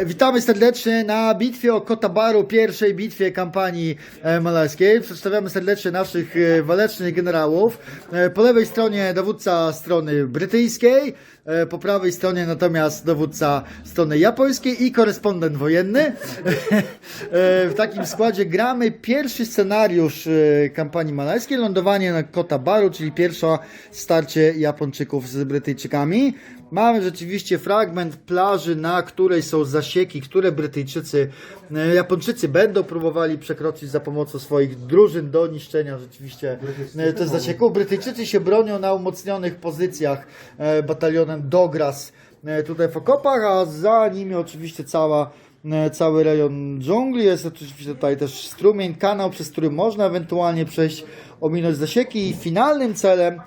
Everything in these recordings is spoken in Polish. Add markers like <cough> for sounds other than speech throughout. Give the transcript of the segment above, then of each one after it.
E, witamy serdecznie na bitwie o Kotabaru, pierwszej bitwie kampanii e, malajskiej. Przedstawiamy serdecznie naszych e, walecznych generałów. Po lewej stronie dowódca strony brytyjskiej, po prawej stronie natomiast dowódca strony japońskiej i korespondent wojenny. W takim składzie gramy pierwszy scenariusz kampanii malajskiej, lądowanie na Kotabaru, czyli pierwsze starcie Japończyków z Brytyjczykami. Mamy rzeczywiście fragment plaży, na której są zasieki, które Brytyjczycy, e, Japończycy będą próbowali przekroczyć za pomocą swoich drużyn do niszczenia rzeczywiście e, tych zasieków. Brytyjczycy się bronią na umocnionych pozycjach e, batalionem Dogras e, tutaj w okopach, a za nimi oczywiście cała cały rejon dżungli. Jest oczywiście tutaj też strumień, kanał, przez który można ewentualnie przejść, ominąć zasieki i finalnym celem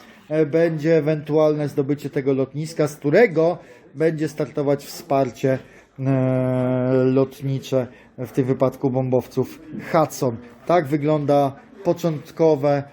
będzie ewentualne zdobycie tego lotniska, z którego będzie startować wsparcie e, lotnicze, w tym wypadku bombowców Hudson. Tak wygląda początkowe,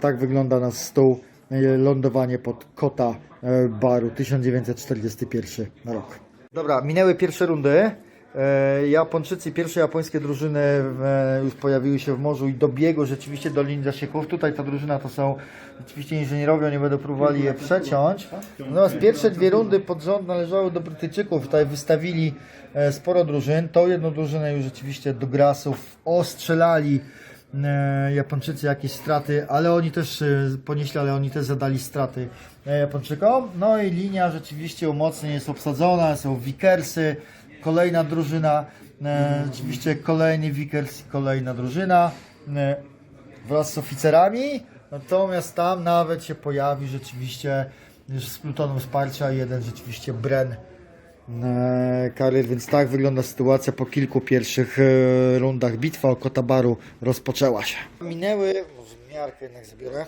tak wygląda nasz stół, e, lądowanie pod Kota e, Baru 1941 rok. Dobra, minęły pierwsze rundy. E, Japończycy, pierwsze japońskie drużyny e, już pojawiły się w morzu i dobiegły rzeczywiście do linii zasieków. Tutaj ta drużyna to są rzeczywiście inżynierowie, oni będą próbowali je przeciąć. Natomiast pierwsze dwie rundy pod rząd należały do Brytyjczyków. Tutaj wystawili e, sporo drużyn. Tą jedną drużynę już rzeczywiście do grasów ostrzelali Japończycy jakieś straty, ale oni też ponieśli, ale oni też zadali straty Japończykom. No i linia rzeczywiście umocnień jest obsadzona, są Wikersy, kolejna drużyna, e, rzeczywiście kolejny Wikers i kolejna drużyna e, wraz z oficerami. Natomiast tam nawet się pojawi rzeczywiście z plutonem wsparcia jeden rzeczywiście Bren e, karier, więc tak wygląda sytuacja po kilku pierwszych rundach. Bitwa o Kotabaru rozpoczęła się. Minęły, może miarkę jednak zabiorę.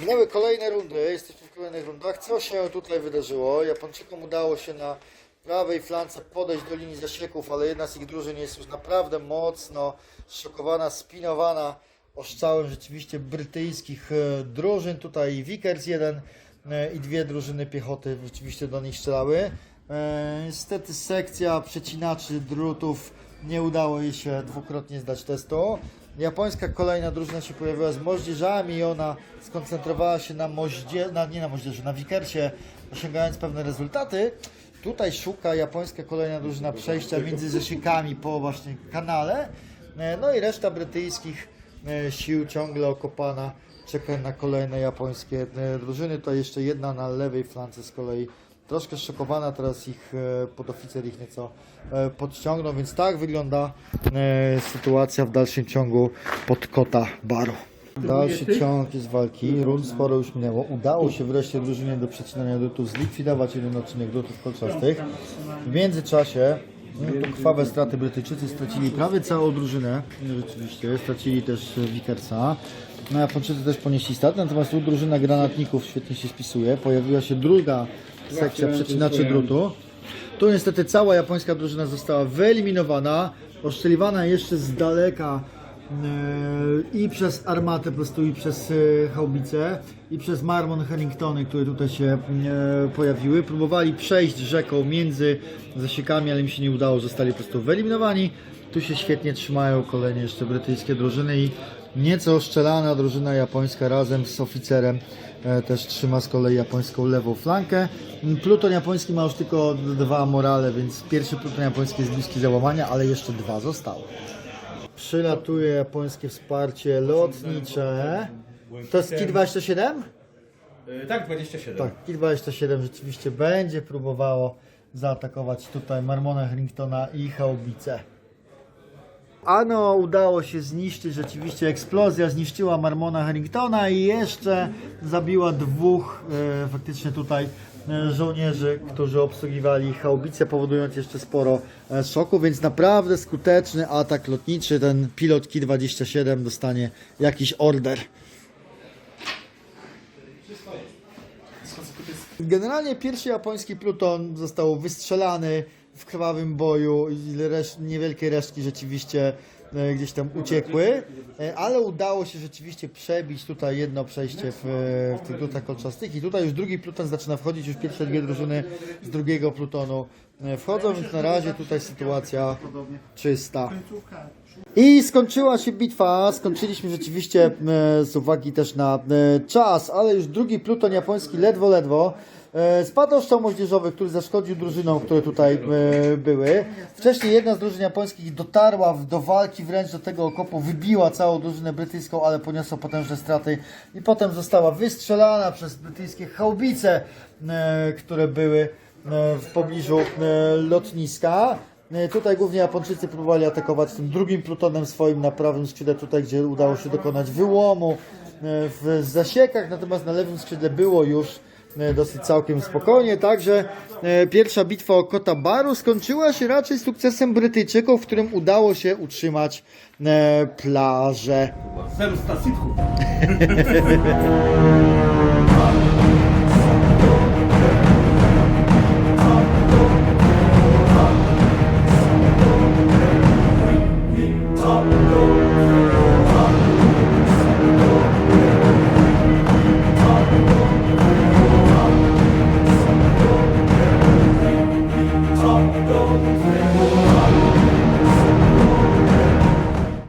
Minęły kolejne rundy, jesteśmy w kolejnych rundach. Co się tutaj wydarzyło? Japończykom udało się na prawej flance podejść do linii zasieków, ale jedna z ich drużyn jest już naprawdę mocno szokowana, spinowana oszczałem rzeczywiście brytyjskich e, drużyn. Tutaj Vickers jeden e, i dwie drużyny piechoty rzeczywiście do nich strzelały. E, Niestety sekcja przecinaczy drutów nie udało jej się dwukrotnie zdać testu. Japońska kolejna drużyna się pojawiła z moździerzami i ona skoncentrowała się na moździe, na, nie na moździerzu, na Wickersie, osiągając pewne rezultaty. Tutaj szuka japońska kolejna drużyna przejścia między zasiekami po właśnie kanale. E, No i reszta brytyjskich e, sił ciągle okopana czeka na kolejne japońskie e, drużyny. To jeszcze jedna na lewej flance z kolei troszkę szokowana, teraz ich podoficer ich nieco podciągnął, więc tak wygląda sytuacja w dalszym ciągu pod kota baru. Dalszy ciąg jest walki, rund sporo już minęło. Udało się wreszcie drużynie do przecinania drutów zlikwidować jeden odcinek drutów kolczastych. W międzyczasie no, to krwawe straty Brytyjczycy stracili prawie całą drużynę, rzeczywiście, stracili też Wickersa. No, Japończycy też ponieśli straty, natomiast tu drużyna granatników świetnie się spisuje. Pojawiła się druga sekcja przecinaczy drutu. Tu niestety cała japońska drużyna została wyeliminowana, oszczeliwana jeszcze z daleka e, i przez armatę po prostu i przez e, haubice i przez Marmon Harringtony, które tutaj się e, pojawiły. Próbowali przejść rzeką między zasiekami, ale im się nie udało, zostali po prostu wyeliminowani. Tu się świetnie trzymają kolejne jeszcze brytyjskie drużyny i nieco oszczelana drużyna japońska razem z oficerem e, też trzyma z kolei japońską lewą flankę. Pluton japoński ma już tylko dwa morale, więc pierwszy pluton japoński jest bliski załamania, ale jeszcze dwa zostały. Przylatuje japońskie wsparcie lotnicze. To jest Ki-27? Y, Tak, 27. Tak, Ki-27 rzeczywiście będzie próbowało zaatakować tutaj Marmona Harringtona i Haubice. Ano udało się zniszczyć, rzeczywiście eksplozja zniszczyła Marmona Harringtona i jeszcze zabiła dwóch e, faktycznie tutaj żołnierzy, którzy obsługiwali haubice, powodując jeszcze sporo e, szoku, więc naprawdę skuteczny atak lotniczy. Ten pilot Ki-27 dostanie jakiś order. Generalnie pierwszy japoński pluton został wystrzelany w krwawym boju i niewielkie resztki rzeczywiście e, gdzieś tam uciekły, e, ale udało się rzeczywiście przebić tutaj jedno przejście w, e, w tych drutach kolczastych i tutaj już drugi pluton zaczyna wchodzić, już pierwsze dwie drużyny z drugiego plutonu e, wchodzą, więc na razie tutaj sytuacja czysta. I skończyła się bitwa, skończyliśmy rzeczywiście e, z uwagi też na e, czas, ale już drugi pluton japoński ledwo, ledwo. E, Spadł moździerzowy, który zaszkodził drużynom, które tutaj e, były. Wcześniej jedna z drużyn japońskich dotarła do walki wręcz do tego okopu, wybiła całą drużynę brytyjską, ale poniosła potężne straty i potem została wystrzelana przez brytyjskie haubice, e, które były w pobliżu lotniska. Tutaj głównie Japończycy próbowali atakować tym drugim plutonem swoim na prawym skrzydle, tutaj gdzie udało się dokonać wyłomu w zasiekach, natomiast na lewym skrzydle było już dosyć całkiem spokojnie, także e, pierwsza bitwa o Kotabaru skończyła się raczej sukcesem Brytyjczyków, w którym udało się utrzymać e, plażę. Zemsta Sithu. <laughs>